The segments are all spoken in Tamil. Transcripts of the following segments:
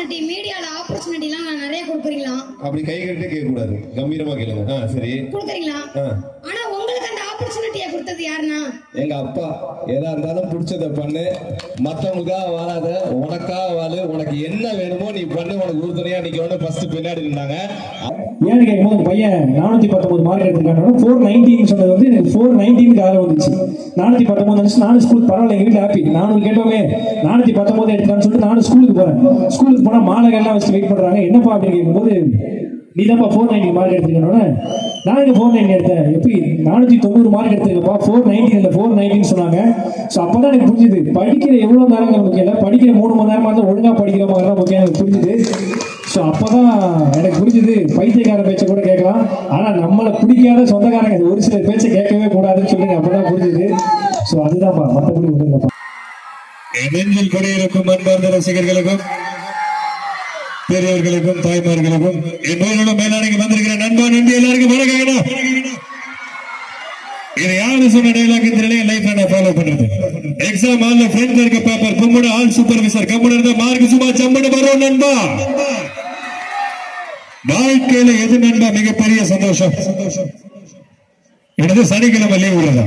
ஆப்பர்ச்சுனிட்டி மீடியால ஆப்பர்ச்சுனிட்டிலாம் நிறைய கொடுக்குறீங்களா அப்படி கை கட்டி கேட்க கூடாது கம்பீரமா கேளுங்க. ஆ சரி. கொடுக்குறீங்களா? ஆப்பர்ச்சுனிட்டியை கொடுத்தது யாருன்னா? எங்க அப்பா. எதா இருந்தாலும் பிடிச்சத பண்ணு. மத்தவங்களுக்காக வாழாத. உனக்காக வாழு. உனக்கு என்ன வேணுமோ நீ பண்ணு. உனக்கு உறுதுணையா நிக்கணும்னு ஃபர்ஸ்ட் பின்னாடி இருந்தாங்க ஏன்னு கேட்கும்போது பையன் நானூற்றி பத்தொம்பது மார்க் எடுத்திருக்காங்க ஃபோர் நைன்டீன் சொன்னது வந்து எனக்கு ஃபோர் நைன்டீன் காலம் வந்துச்சு. நானூற்றி பத்தொம்பது வந்துச்சு. நானும் ஸ்கூல் பரவாயில்ல எங்கள் வீட்டில் ஹாப்பி நானும் கேட்டோமே. நானூற்றி பத்தொம்பது எடுத்துக்கான்னு சொல்லிட்டு நானும் ஸ்கூலுக்கு போகிறேன் ஸ்கூலுக்கு போனால் மாணவர்கள்லாம் வச்சு வெயிட் பண்ணுறாங்க என்னப்பா அப்படின்னு கேட்கும்போது நீ தான்ப்பா ஃபோர் நைன்டி மார்க் எடுத்துக்கணும்னு நான் இங்கே ஃபோர் நைன் எடுத்தேன் எப்படி? நானூற்றி தொண்ணூறு மார்க் எடுத்திருக்கப்பா ஃபோர் நைன்டீன் இல்லை ஃபோர் நைன்டீன் சொன்னாங்க. ஸோ அப்போ தான் எனக்கு புரிஞ்சுது. படிக்கிற எவ்வளோ நேரங்கள் முக்கியம் இல்லை? படிக்கிற மூணு மணி நேரமாக இருந்தால் ஒழுங்காக படிக்கிற மாதிரி தான் முக்கியம் எனக்கு புரிஞ்சுது. ஸோ அப்போ தான் எனக்கு புரிஞ்சுது. பைத்தியக்கார பேச்சை கூட கேட்கலாம். ஆனால் நம்மளை பிடிக்காத சொந்தக்காரங்க ஒரு சில பேச்சை கேட்கவே கூடாதுன்னு சொல்லி அப்பதான் புரிஞ்சுது. ஸோ அதுதான்ப்பா. மற்றபடி ஒன்றும் இல்லைப்பா. கூட இருக்கும் அன்பார்ந்த ரசிகர்களுக்கும் பெரியவர்களுக்கும் தாய்மார்களுக்கும் என் நூலோட மேலாணைக்கு வந்திருக்கிற நண்பா நம்பி எல்லாருக்கும் வணக்கம் இது யாரு சொன்ன டைலாக் இந்த நிலையை லைஃப்ல நான் ஃபாலோ பண்றது. எக்ஸாம் ஹால்ல ஃப்ரண்ட்ல இருக்க பேப்பர் கும்முடு ஆல் சூப்பர்வைசர் கம்முடு இருந்த மார்க் சும்மா சம்முடு வரும் நண்பா. வாழ்க்கையில எது நண்பா மிகப்பெரிய சந்தோஷம்? சந்தோஷம் எனது சனிக்கிழமை லீவ் விடுறதா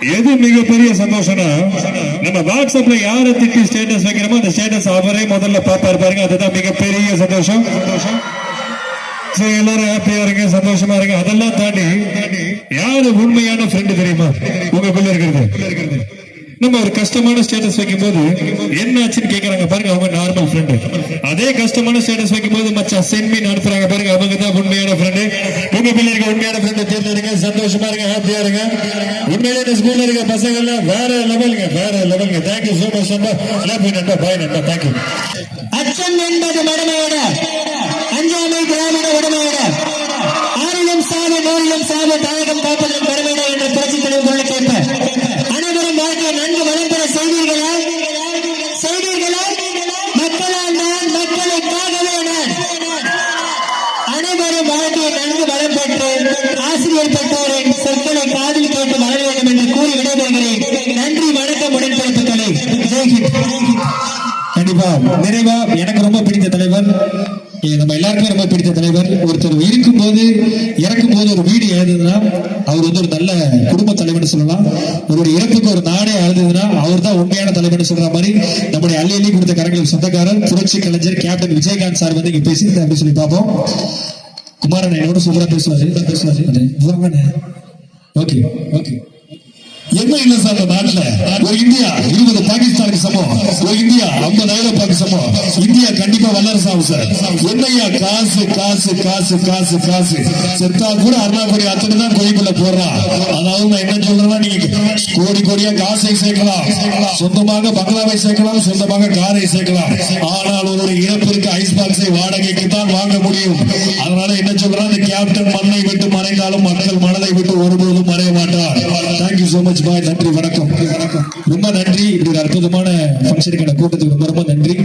எது மிகப்பெரிய சந்தோஷம்னா நம்ம வாட்ஸ்அப்ல யாரை திட்டி ஸ்டேட்டஸ் வைக்கிறோமோ அந்த ஸ்டேட்டஸ் அவரே முதல்ல பாப்பாரு பாருங்க. அதுதான் மிகப்பெரிய சந்தோஷம். So, எல்லாரும் ஹாப்பியா இருங்க சந்தோஷமா இருங்க. அதெல்லாம் தாண்டி யாரு உண்மையான ஃப்ரெண்டு தெரியுமா? உங்களுக்குள்ள இருக்கிறது. நம்ம ஒரு கஷ்டமான ஸ்டேட்டஸ் வைக்கும்போது என்ன ஆச்சுன்னு கேட்கறாங்க பாருங்க அவங்க நார்மல் ஃப்ரெண்டு அதே கஷ்டமான ஸ்டேட்டஸ் வைக்கும் போது மச்சான் சென்மீன் அனுப்புறாங்க பாருங்க. அவங்க தான் உண்மையான ஃப்ரெண்டு உங்க பிள்ளைங்க உண்மையான ஃப்ரெண்டை தேர்ந்தெடுங்க. சந்தோஷமா இருங்க ஹாப்பியா இருங்க. உண்மையிலே இந்த ஸ்கூல்ல இருக்க பசங்க எல்லாம் வேற லெவலுங்க வேற லெவலுங்க தேங்க்யூ சோ மச் நண்பா ஹாப்பி நண்பா. பாய் நண்பா. தேங்க்யூ அச்சம் என்பது மடமையோட அனைவரும் நன்கு வளம் பெற்று ஆசிரியர் பெற்றோரின் சொற்களை காதில் கேட்டு வளர வேண்டும் என்று கூறி விடைபெறுகிறேன். நன்றி வணக்கம் உடன்பிறப்புகளே கண்டிப்பா. நிறைவா எனக்கு ரொம்ப பிடித்த தலைவர். நம்ம எல்லாருக்குமே ரொம்ப பிடித்த தலைவர். ஒருத்தர் இருக்கும் போது இறக்கும் போது ஒரு வீடு எழுதுதுன்னா அவர் வந்து ஒரு நல்ல குடும்ப தலைவர்னு சொல்லலாம். ஒரு இறப்புக்கு ஒரு நாடே எழுதுதுன்னா அவர் தான் உண்மையான தலைவர்னு சொல்ற மாதிரி நம்முடைய அள்ளி அள்ளி கொடுத்த கரங்களுக்கு சொந்தக்காரர் புரட்சி கலைஞர் கேப்டன் விஜயகாந்த் சார் வந்து இங்க பேசியிருந்தார் அப்படின்னு சொல்லி பார்ப்போம். குமாரன் என்னோட சூப்பரா பேசுவாரு பேசுவாரு ஓகே ஓகே. என்ன இல்ல சார் நாட்டுல? ஒரு இந்தியா இருபது பாகிஸ்தானுக்கு சமம் ஒரு இந்தியா ஐம்பது ஐரோப்பாக்கு சமம் இந்தியா கண்டிப்பா வல்லரசு ஆகும் சார். என்னையா காசு காசு காசு காசு காசு. செத்தா கூட அருணா கோடி அத்தனை தான் கோயிலுக்குள்ள போடுறான் அதாவது நான் என்ன சொல்றேன்னா நீங்க கோடி கோடியா காசை சேர்க்கலாம். சொந்தமாக பங்களாவை சேர்க்கலாம் சொந்தமாக காரை சேர்க்கலாம். ஆனால் ஒரு இறப்பிற்கு ஐஸ் பாக்ஸை வாடகைக்கு தான் வாங்க முடியும். கேப்டன் மண்ணை விட்டு மறைந்தாலும் மக்கள் மனதை விட்டு ஒருபோதும் மறைய மாட்டார். தேங்க்யூ சோ மச் பாய் நன்றி வணக்கம். வணக்கம் ரொம்ப நன்றி. இப்படி அற்புதமான ஃபங்க்ஷனுக்கான கூட்டத்துக்கு ரொம்ப ரொம்ப நன்றி.